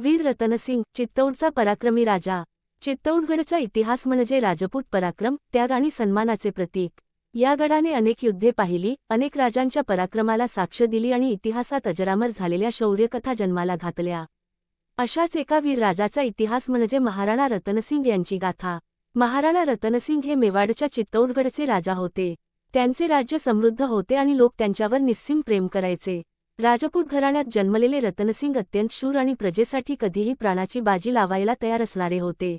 वीर रतनसिंग चित्तौडचा पराक्रमी राजा. चित्तौडगडचा इतिहास म्हणजे राजपूत पराक्रम त्याग आणि सन्मानाचे प्रतीक. या गडाने अनेक युद्धे पाहिली अनेक राजांच्या पराक्रमाला साक्ष दिली आणि इतिहासात अजरामर झालेल्या शौर्यकथा जन्माला घातल्या. अशाच एका वीर राजाचा इतिहास म्हणजे महाराणा रतनसिंग यांची गाथा. महाराणा रतनसिंग हे मेवाडच्या चित्तौडगडचे राजा होते. त्यांचे राज्य समृद्ध होते आणि लोक त्यांच्यावर निस्सिम प्रेम करायचे. राजपूत घराण्यात जन्मलेले रतनसिंग अत्यंत शूर आणि प्रजेसाठी कधीही प्राणाची बाजी लावायला तयार असणारे होते.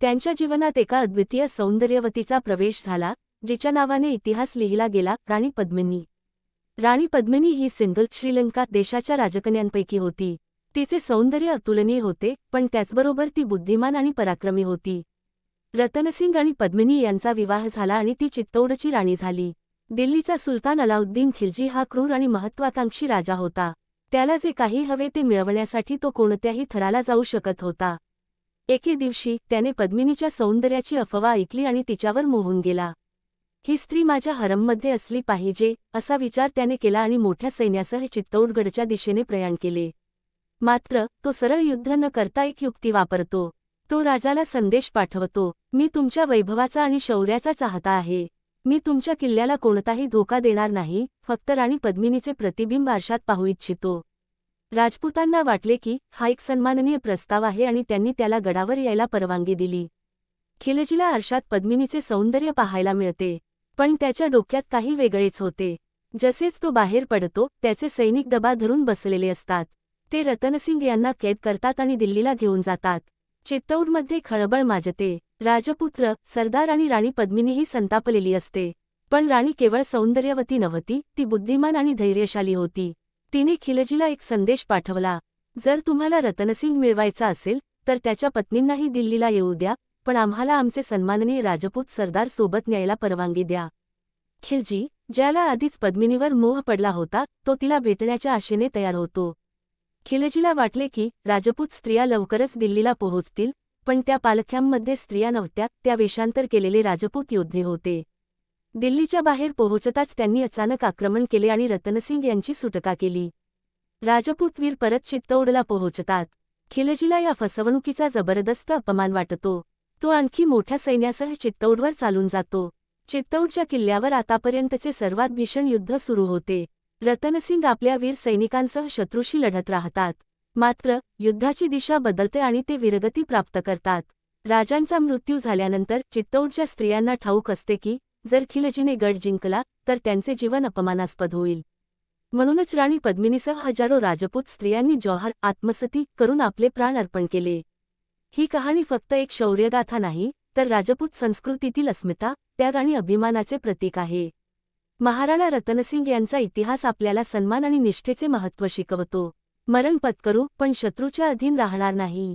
त्यांच्या जीवनात एका अद्वितीय सौंदर्यवतीचा प्रवेश झाला जिच्या नावाने इतिहास लिहिला गेला राणी पद्मिनी. राणी पद्मिनी ही सिंगल श्रीलंका देशाच्या राजकन्यांपैकी होती. तिचे सौंदर्य अतुलनीय होते पण त्याचबरोबर ती बुद्धिमान आणि पराक्रमी होती. रतनसिंग आणि पद्मिनी यांचा विवाह झाला आणि ती चित्तौडची राणी झाली. दिल्लीचा सुलतान अलाउद्दीन खिलजी हा क्रूर आणि महत्वाकांक्षी राजा होता. त्याला जे काही हवे ते मिळवण्यासाठी तो कोणत्याही थराला जाऊ शकत होता. एके दिवशी त्याने पद्मिनीच्या सौंदर्याची अफवा ऐकली आणि तिच्यावर मोहून गेला. ही स्त्री माझ्या हरममध्ये असली पाहिजे असा विचार त्याने केला आणि मोठ्या सैन्यासह चित्तौडगडच्या दिशेने प्रयाण केले. मात्र तो सरळ युद्ध न करता एक युक्ती वापरतो. तो राजाला संदेश पाठवतो मी तुमच्या वैभवाचा आणि शौर्याचा चाहता आहे. मी तुमच्या किल्ल्याला कोणताही धोका देणार नाही फक्त राणी पद्मिनीचे प्रतिबिंब आरशात पाहू इच्छितो. राजपुतांना वाटले की हा एक सन्माननीय प्रस्ताव आहे आणि त्यांनी त्याला गडावर यायला परवानगी दिली. खिलजीला आरशात पद्मिनीचे सौंदर्य पाहायला मिळते. पण त्याच्या डोक्यात काही वेगळेच होते. जसेच तो बाहेर पडतो त्याचे सैनिक दबा धरून बसलेले असतात. ते रतनसिंग यांना कैद करतात आणि दिल्लीला घेऊन जातात. चित्तौडमध्ये खळबळ माजते. राजपुत्र सरदार आणि राणी पद्मिनीही संतापलेली असते. पण राणी केवळ सौंदर्यवती नव्हती ती बुद्धिमान आणि धैर्यशाली होती. तिने खिलजीला एक संदेश पाठवला जर तुम्हाला रतनसिंग मिळवायचा असेल तर त्याच्या पत्नींनाही दिल्लीला येऊ द्या पण आम्हाला आमचे सन्माननीय राजपूत सरदार सोबत न्यायला परवानगी द्या. खिलजी ज्याला आधीच पद्मिनीवर मोह पडला होता तो तिला भेटण्याच्या आशेने तयार होतो. खिलजीला वाटले की राजपूत स्त्रिया लवकरच दिल्लीला पोहोचतील पण त्या पालख्यांमध्ये स्त्रिया नव्हत्या त्या वेषांतर केलेले राजपूत योद्धे होते. दिल्लीच्या बाहेर पोहोचताच त्यांनी अचानक आक्रमण केले आणि रतनसिंग यांची सुटका केली. राजपूत वीर परत चित्तौडला पोहोचतात. खिलजीला या फसवणुकीचा जबरदस्त अपमान वाटतो. तो आणखी मोठ्या सैन्यासह चित्तौडवर चालून जातो. चित्तौडच्या किल्ल्यावर आतापर्यंतचे सर्वात भीषण युद्ध सुरू होते. रतनसिंग आपल्या वीर सैनिकांसह शत्रूशी लढत राहतात. मात्र युद्धाची दिशा बदलते आणि ते विरगती प्राप्त करतात. राजांचा मृत्यू झाल्यानंतर चित्तौडच्या स्त्रियांना ठाऊक असते की जर खिलजीने गड जिंकला तर त्यांचे जीवन अपमानास्पद होईल. म्हणूनच राणी पद्मिनीसह हजारो राजपूत स्त्रियांनी जौहर आत्मसती करून आपले प्राण अर्पण केले. ही कहाणी फक्त एक शौर्यगाथा नाही तर राजपूत संस्कृतीतील अस्मिता त्याग आणि अभिमानाचे प्रतीक आहे. महाराणा रतनसिंग यांचा इतिहास आपल्याला सन्मान आणि निष्ठेचे महत्त्व शिकवतो. मरण पत्करू पण शत्रूच्या अधीन राहणार नाही.